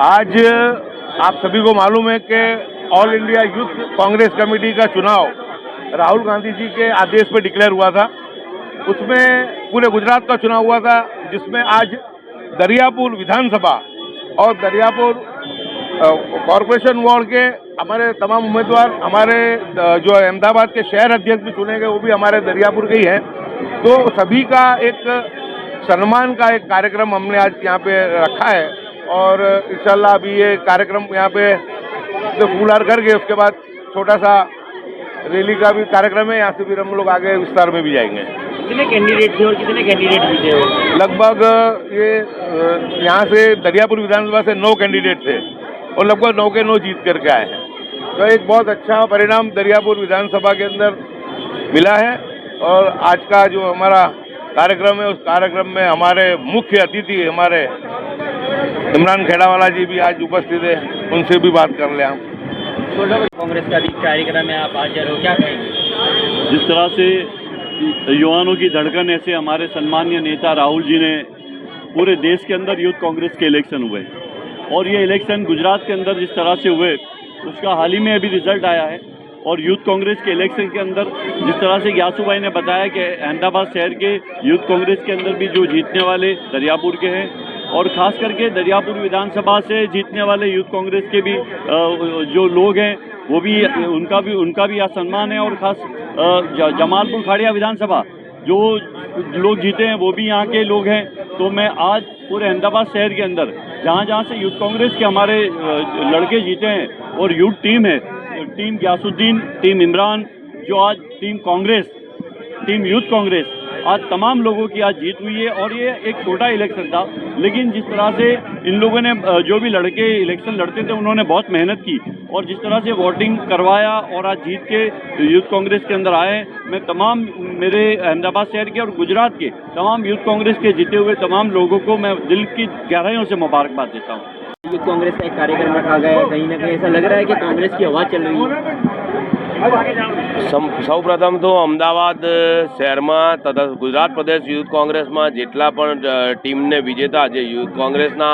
आज आप सभी को मालूम है कि All India youth Congress committee का चुनाव राहुल गांधी जी के आदेश पर डिक्लेयर हुआ था। उसमें पूरे गुजरात का चुनाव हुआ था, जिसमें आज दरियापुर विधानसभा और दरियापुर कॉरपोरेशन वार्ड के हमारे तमाम उम्मीदवार, हमारे जो अहमदाबाद के शहर अध्यक्ष भी चुने गए, वो भी हमारे दरियापुर के ही हैं। तो सभी का एक सम्मान का एक कार्यक्रम हमने आज यहाँ पे रखा है। और इंशाल्लाह अभी ये कार्यक्रम यहाँ पे जो फूलहार करके उसके बाद छोटा सा रैली का भी कार्यक्रम है यहाँ से फिर हम लोग आगे विस्तार में भी जाएँगे। कितने कैंडिडेट थे और कितने कैंडिडेट जीते हो लगभग ये यहाँ से दरियापुर विधानसभा से नौ कैंडिडेट थे और लगभग नौ के नौ जीत करके आए हैं। तो एक बहुत अच्छा परिणाम दरियापुर विधानसभा के अंदर मिला है और आज का जो हमारा कार्यक्रम है उस कार्यक्रम में हमारे मुख्य अतिथि हमारे इमरान खेड़ावाला जी भी आज उपस्थित है उनसे भी बात कर ले हम। कांग्रेस का भी कार्यक्रम है आप आज जा हो क्या कहेंगे? जिस तरह से युवाओं की धड़कन ऐसे हमारे सम्मानीय नेता राहुल जी ने पूरे देश के अंदर यूथ कांग्रेस के इलेक्शन हुए। और ये इलेक्शन गुजरात के अंदर जिस तरह से हुए उसका हाल ही में अभी रिज़ल्ट आया है। और यूथ कांग्रेस के इलेक्शन के अंदर जिस तरह से यासू भाई ने बताया कि अहमदाबाद शहर के यूथ कांग्रेस के अंदर भी जो जीतने वाले दरियापुर के हैं और खास करके दरियापुर विधानसभा से जीतने वाले यूथ कांग्रेस के भी जो लोग हैं, वो भी, उनका भी उनका भी यहाँ सम्मान है और खास जमालपुर खाड़िया विधानसभा, जो लोग जीते हैं, वो भी यहाँ के लोग हैं। तो मैं आज पूरे अहमदाबाद शहर के अंदर, जहाँ जहाँ से यूथ कांग्रेस के हमारे लड़के जीते हैं और यूथ टीम है, टीम ग्यासुद्दीन, टीम इमरान, जो आज team Congress, team youth Congress आज तमाम लोगों की आज जीत हुई है और ये एक छोटा इलेक्शन था। लेकिन जिस तरह से इन लोगों ने जो भी लड़के इलेक्शन लड़ते थे, उन्होंने बहुत मेहनत की और जिस तरह से वोटिंग करवाया और आज जीत के यूथ कांग्रेस के अंदर आए, मैं तमाम मेरे अहमदाबाद शहर के और गुजरात के तमाम यूथ कांग्रेस के जीते हुए तमाम लोगों को मैं दिल की गहराइयों से मुबारकबाद देता हूँ। यूथ कांग्रेस का एक कार्यक्रम रखा गया है। कहीं ना कहीं ऐसा लग रहा है कि कांग्रेस की आवाज़ चल रही है। સૌપ્રથમ તો અમદાવાદ શહેરમાં તથા ગુજરાત પ્રદેશ યુથ કોંગ્રેસમાં જેટલા પણ ટીમને વિજેતા જે યુથ કોંગ્રેસના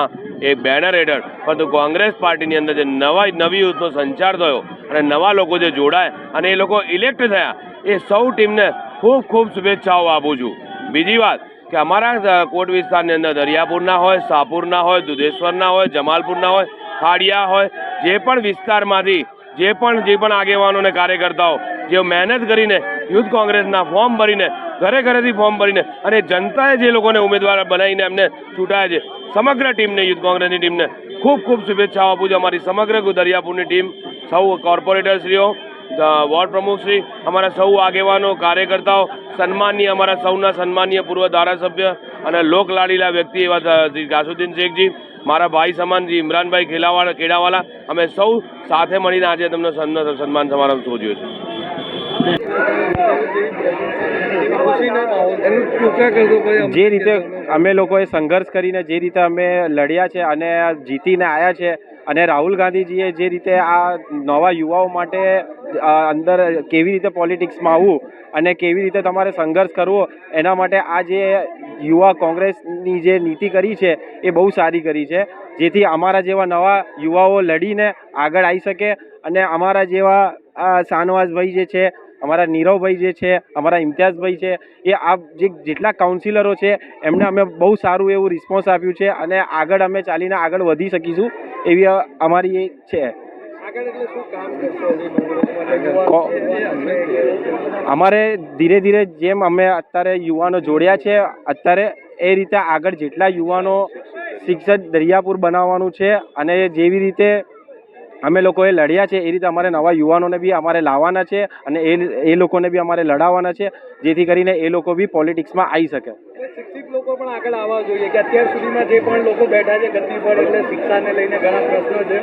એક બેનર હેઠળ, પરંતુ કોંગ્રેસ પાર્ટીની અંદર જે નવા, નવી યુથનો સંચાર થયો અને નવા લોકો જે જોડાય અને એ લોકો ઇલેક્ટ થયા, એ સૌ ટીમને ખૂબ ખૂબ શુભેચ્છાઓ આપું છું. બીજી વાત કે અમારા કોટ વિસ્તારની અંદર દરિયાપુરના હોય શાહપુરના હોય, દુધેશ્વરના હોય, જમાલપુરના હોય, ખાડિયા હોય, જે પણ વિસ્તારમાંથી જે પણ જે પણ આગેવાનો અને કાર્યકર્તાઓ જે મહેનત કરીને યુથ કોંગ્રેસના ફોર્મ ભરીને, ઘરે ઘરેથી ફોર્મ ભરીને અને જનતાએ જે લોકોને ઉમેદવાર બનાવીને એમને ચૂંટાયા છે, સમગ્ર ટીમને યુથ કોંગ્રેસની ટીમને, ખૂબ ખૂબ શુભેચ્છાઓ આપું છું અમારી સમગ્ર દરિયાપુરની ટીમ, સૌ કોર્પોરેટરશ્રીઓ વોર્ડ પ્રમુખશ્રી અમારા સૌ આગેવાનો, કાર્યકર્તાઓ, સન્માનીય અમારા સૌના સન્માનીય પૂર્વ ધારાસભ્ય અને લોકલાડીલા વ્યક્તિ એવા ગાસુદ્દીન શેખજી મારા ભાઈ સમાનજી, ઇમરાનભાઈ ખેલાવાળા, ખેડાવાળા, અમે સૌ સાથે મળીને આજે તમને સન્માન સમારંભ શોધ્યો છે. જે રીતે અમે લોકોએ સંઘર્ષ કરીને જે રીતે અમે લડ્યા છે અને જીતીને આવ્યા છે અને રાહુલ ગાંધીજીએ જે રીતે આ નવા યુવાઓ માટે અંદર કેવી રીતે પોલિટિક્સમાં આવવું અને કેવી રીતે તમારે સંઘર્ષ કરવો, એના માટે આ જે યુવા કોંગ્રેસની જે નીતિ કરી છે, એ બહુ સારી કરી છે. જેથી અમારા જેવા નવા યુવાઓ લડીને આગળ આવી શકે અને અમારા જેવા આ શાનવાઝભાઈ જે છે, અમારા નીરવભાઈ જે છે, અમારા ઇમ્તિયાઝભાઈ છે, એ આ જે જેટલા કાઉન્સિલરો છે, એમને અમે બહુ સારું એવું રિસ્પોન્સ આપ્યું છે અને આગળ અમે ચાલીને આગળ વધી શકીશું. એવી અમારી એ છે. કો- અમારે ધીરે ધીરે જેમ અમે અત્યારે યુવાનો જોડ્યા છે અત્યારે એ રીતે આગળ જેટલા યુવાનો શિક્ષક દરિયાપુર બનાવવાનું છે અને જેવી રીતે અમે લોકોએ લડ્યા છે એ રીતે અમારે નવા યુવાનોને બી અમારે લાવવાના છે અને એ એ લોકોને બી અમારે લડાવવાના છે જેથી કરીને એ લોકો બી પોલિટિક્સમાં આવી શકે. શિક્ષિત લોકો પણ આગળ આવવા જોઈએ કે અત્યાર સુધીમાં જે પણ લોકો બેઠા છે ગતિ પર એટલે શિક્ષાને લઈને ઘણા પ્રશ્નો છે.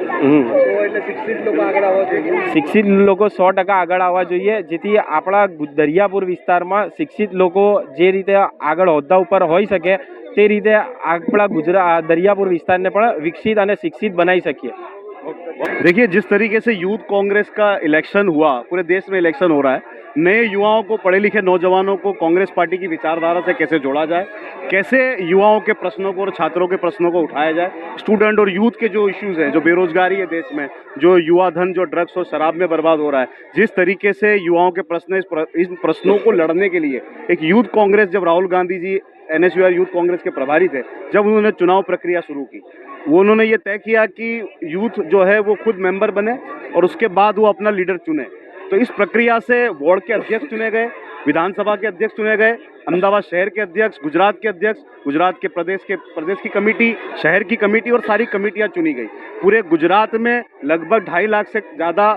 એટલે શિક્ષિત લોકો આગળ આવવા જોઈએ. શિક્ષિત લોકો સો ટકા આગળ આવવા જોઈએ જેથી આપણા દરિયાપુર વિસ્તારમાં શિક્ષિત લોકો જે રીતે આગળ હોદ્દા ઉપર હોઈ શકે તે રીતે આપણા ગુજરાત દરિયાપુર વિસ્તારને પણ વિકસિત અને શિક્ષિત બનાવી શકીએ. देखिए, जिस तरीके से यूथ कांग्रेस का इलेक्शन हुआ, पूरे देश में इलेक्शन हो रहा है, नए युवाओं को पढ़े लिखे नौजवानों को कांग्रेस पार्टी की विचारधारा से कैसे जोड़ा जाए, कैसे युवाओं के प्रश्नों को और छात्रों के प्रश्नों को उठाया जाए, स्टूडेंट और यूथ के जो इश्यूज़ हैं, जो बेरोजगारी है देश में, जो युवा धन, जो ड्रग्स और शराब में बर्बाद हो रहा है, जिस तरीके से युवाओं के प्रश्न इन प्रश्नों को लड़ने के लिए एक यूथ कांग्रेस, जब राहुल गांधी जी एन यूथ कांग्रेस के प्रभारी थे, जब उन्होंने चुनाव प्रक्रिया शुरू की वो उन्होंने ये तय किया कि यूथ जो है वो खुद मेंबर बने और उसके बाद वो अपना लीडर चुने। तो इस प्रक्रिया से वार्ड के अध्यक्ष चुने गए, विधानसभा के अध्यक्ष चुने गए, अहमदाबाद शहर के अध्यक्ष, गुजरात के अध्यक्ष, गुजरात के प्रदेश के, प्रदेश की कमेटी, शहर की कमेटी और सारी कमेटियाँ चुनी गई। पूरे गुजरात में लगभग ढाई लाख से ज़्यादा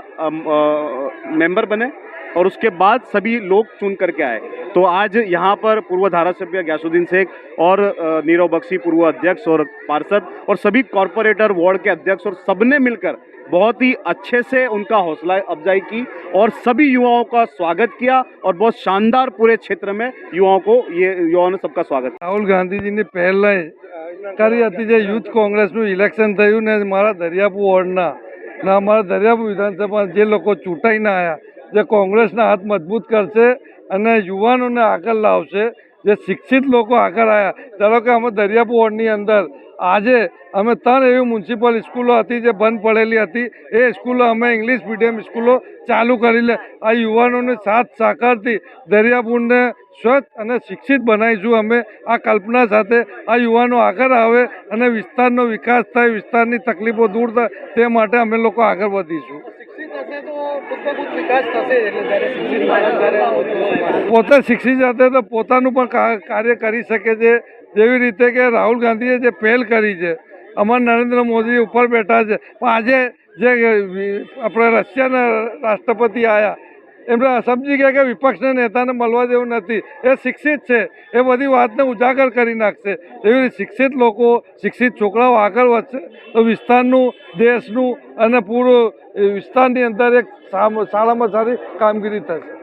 मेंबर बने। और उसके बाद सभी लोग चुन करके आए तो आज यहाँ पर पूर्व धारासभ्य ग्यासुद्दीन शेख और अ, नीरव बख्शी पूर्व अध्यक्ष और पार्षद और सभी कॉरपोरेटर वार्ड के अध्यक्ष और सबने मिलकर बहुत ही अच्छे से उनका हौसला अफजाई की और सभी युवाओं का स्वागत किया और बहुत शानदार पूरे क्षेत्र में युवाओं को ये युवाओं ने सबका स्वागत किया રાહુલ ગાંધીજીની પહેલ કરી હતી જે યુથ કોંગ્રેસનું ઇલેક્શન થયું ને મારા દરિયાપુ વોર્ડના ને અમારા દરિયાપુ વિધાનસભા જે લોકો ચૂંટાઈને આવ્યા જે કોંગ્રેસના હાથ મજબૂત કરશે અને યુવાનોને આગળ લાવશે, જે શિક્ષિત લોકો આગળ આવ્યા ધારો કે અમે દરિયાપુ વોર્ડની અંદર આજે અમે ત્રણ એવી મ્યુનિસિપલ સ્કૂલો હતી જે બંધ પડેલી હતી. એ સ્કૂલો અમે ઇંગ્લિશ મીડિયમ સ્કૂલો ચાલુ કરી લે. આ યુવાનોને સાથ સાકારથી દરિયાપુરને સ્વચ્છ અને શિક્ષિત બનાવીશું અમે. આ કલ્પના સાથે આ યુવાનો આગળ આવે અને વિસ્તારનો વિકાસ થાય, વિસ્તારની તકલીફો દૂર થાય, તે માટે અમે લોકો આગળ વધીશું. હશે તો ખુદનો વિકાસ થશે એટલે પોતે શિક્ષિત સાથે તો પોતાનું પણ કાર્ય કરી શકે છે. જેવી રીતે કે રાહુલ ગાંધીએ જે પહેલ કરી છે, અમાર નરેન્દ્ર મોદી ઉપર બેઠા છે. પણ આજે જે આપણે રશિયાના રાષ્ટ્રપતિ આવ્યા એમને સમજી ગયા કે વિપક્ષના નેતાને મળવા જેવું નથી. એ શિક્ષિત છે. એ બધી વાતને ઉજાગર કરી નાખશે. એવી રીતે શિક્ષિત લોકો, શિક્ષિત છોકરાઓ આગળ વધશે. તો વિસ્તારનું, દેશનું અને પૂરું વિસ્તારની અંદર એક સારામાં સારી કામગીરી થશે.